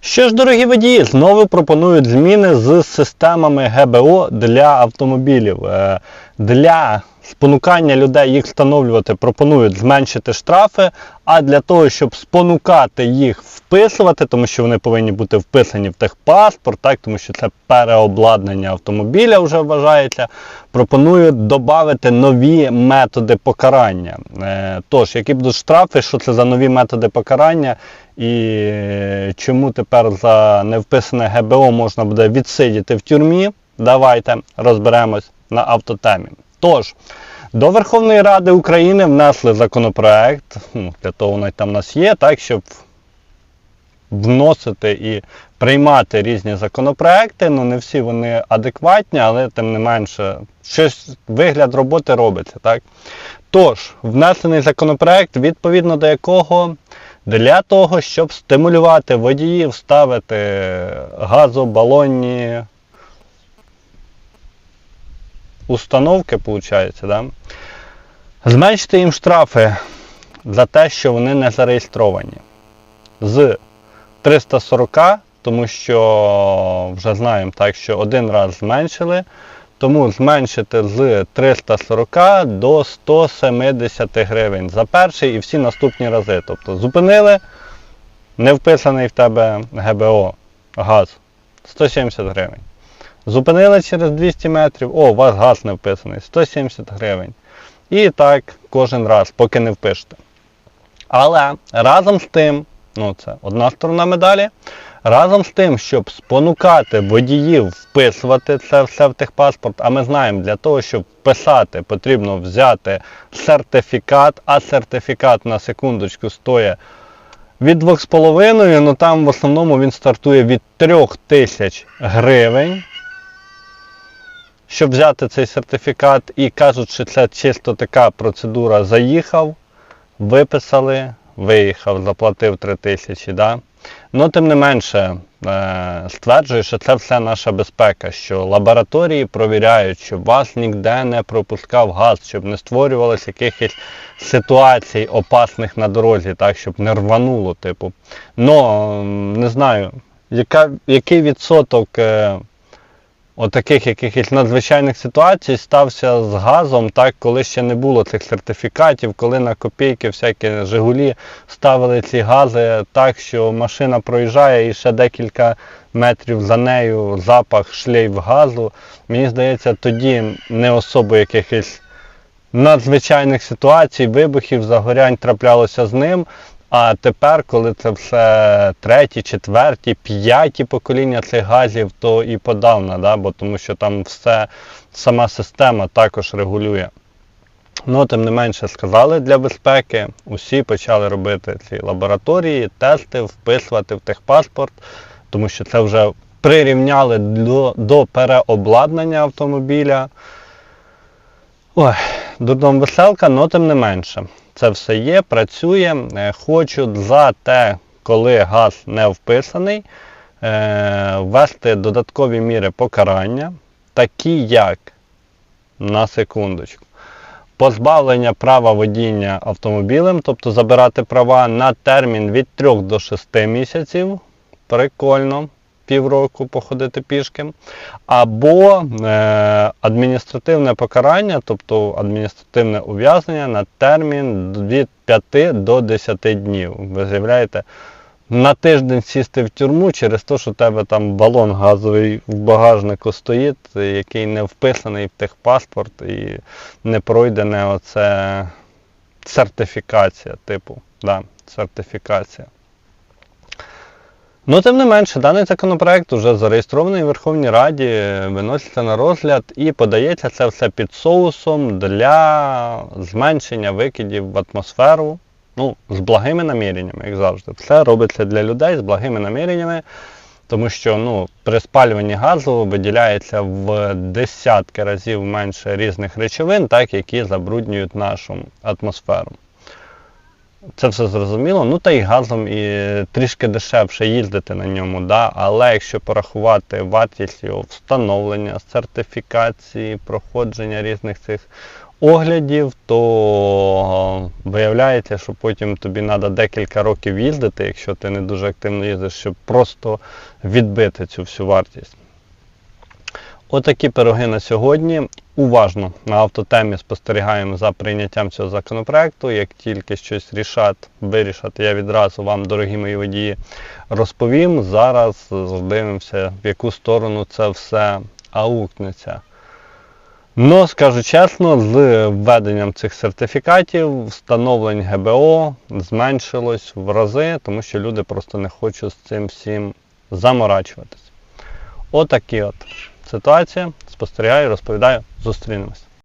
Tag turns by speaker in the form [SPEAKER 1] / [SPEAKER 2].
[SPEAKER 1] Що ж, дорогі водії, знову пропонують зміни з системами ГБО для автомобілів. Е, Для спонукання людей їх встановлювати пропонують зменшити штрафи, а для того, щоб спонукати їх вписувати, тому що вони повинні бути вписані в техпаспорт, так, тому що це переобладнання автомобіля вже вважається, пропонують додати нові методи покарання. Е, Тож, які будуть штрафи, що це за нові методи покарання, і е, чому тепер за невписане ГБО можна буде відсидіти в тюрмі, давайте розберемось на автотемі. Тож, до Верховної Ради України внесли законопроект, ну, для того воно там у нас є, так, щоб вносити і приймати різні законопроекти. Ну, не всі вони адекватні, але тим не менше, щось вигляд роботи робиться. Так? Тож, внесений законопроект, відповідно до якого для того, щоб стимулювати водіїв ставити газобалонні установки, виходить, да? зменшити їм штрафи за те, що вони не зареєстровані. З 340, тому що вже знаємо так, що один раз зменшили, тому зменшити з 340 до 170 гривень за перший і всі наступні рази. Тобто зупинили, не вписаний в тебе ГБО газ 170 гривень. Зупинили через 200 метрів, о, у вас газ не вписаний, 170 гривень. І так кожен раз, поки не впишете. Але разом з тим, ну це одна сторона медалі, разом з тим, щоб спонукати водіїв вписувати це все в техпаспорт, а ми знаємо, для того, щоб вписати, потрібно взяти сертифікат, а сертифікат на секундочку стоїть від 2,5, ну там в основному він стартує від 3 тисяч гривень. Щоб взяти цей сертифікат і кажуть, що це чисто така процедура заїхав, виписали, виїхав, заплатив 3 тисячі. Да? Ну, тим не менше, е, стверджую, що це все наша безпека, що лабораторії провіряють, щоб вас ніде не пропускав газ, щоб не створювалося якихось ситуацій опасних на дорозі, так, щоб не рвануло, типу. Ну, не знаю, яка, який відсоток. е, отаких якихось надзвичайних ситуацій стався з газом, так, коли ще не було цих сертифікатів, коли на копійки всякі Жигулі ставили ці гази так, що машина проїжджає і ще декілька метрів за нею запах шлейф газу. Мені здається, тоді не особо якихось надзвичайних ситуацій, вибухів, загорянь траплялося з ним. А тепер, коли це все треті, четверті, п'яті покоління цих газів, то і подавно, да? бо тому що там все, сама система також регулює. Ну, тим не менше сказали для безпеки, усі почали робити ці лабораторії, тести, вписувати в техпаспорт, тому що це вже прирівняли до, до переобладнання автомобіля. Ой, дурдом веселка, але тим не менше. Це все є, працює. Е, Хочу за те, коли газ не вписаний, е, ввести додаткові міри покарання, такі як, на секундочку, позбавлення права водіння автомобілем, тобто забирати права на термін від 3 до 6 місяців. Прикольно, півроку походити пішки. Або е, адміністративне покарання, тобто адміністративне ув'язнення на термін від 5 до 10 днів. Ви з'являєте на тиждень сісти в тюрму через те, що у тебе там балон газовий в багажнику стоїть, який не вписаний в техпаспорт і не пройдене оце сертифікація, типу, да, сертифікація. Ну, тим не менше, даний законопроект вже зареєстрований в Верховній Раді, виноситься на розгляд і подається це все під соусом для зменшення викидів в атмосферу. Ну, з благими наміреннями, як завжди. Все робиться для людей з благими наміреннями, тому що ну, при спалюванні газу виділяється в десятки разів менше різних речовин, так, які забруднюють нашу атмосферу. Це все зрозуміло. Ну та й газом і трішки дешевше їздити на ньому, да? але якщо порахувати вартість його встановлення, сертифікації, проходження різних цих оглядів, то виявляється, що потім тобі треба декілька років їздити, якщо ти не дуже активно їздиш, щоб просто відбити цю всю вартість. Отакі пироги на сьогодні. Уважно на автотемі спостерігаємо за прийняттям цього законопроекту. Як тільки щось рішать, вирішати, я відразу вам, дорогі мої водії, розповім. Зараз дивимося, в яку сторону це все аукнеться. Ну, скажу чесно, з введенням цих сертифікатів встановлень ГБО зменшилось в рази, тому що люди просто не хочуть з цим всім заморачуватись. Отакі от ситуація. Спостерігаю, розповідаю, зустрінемось.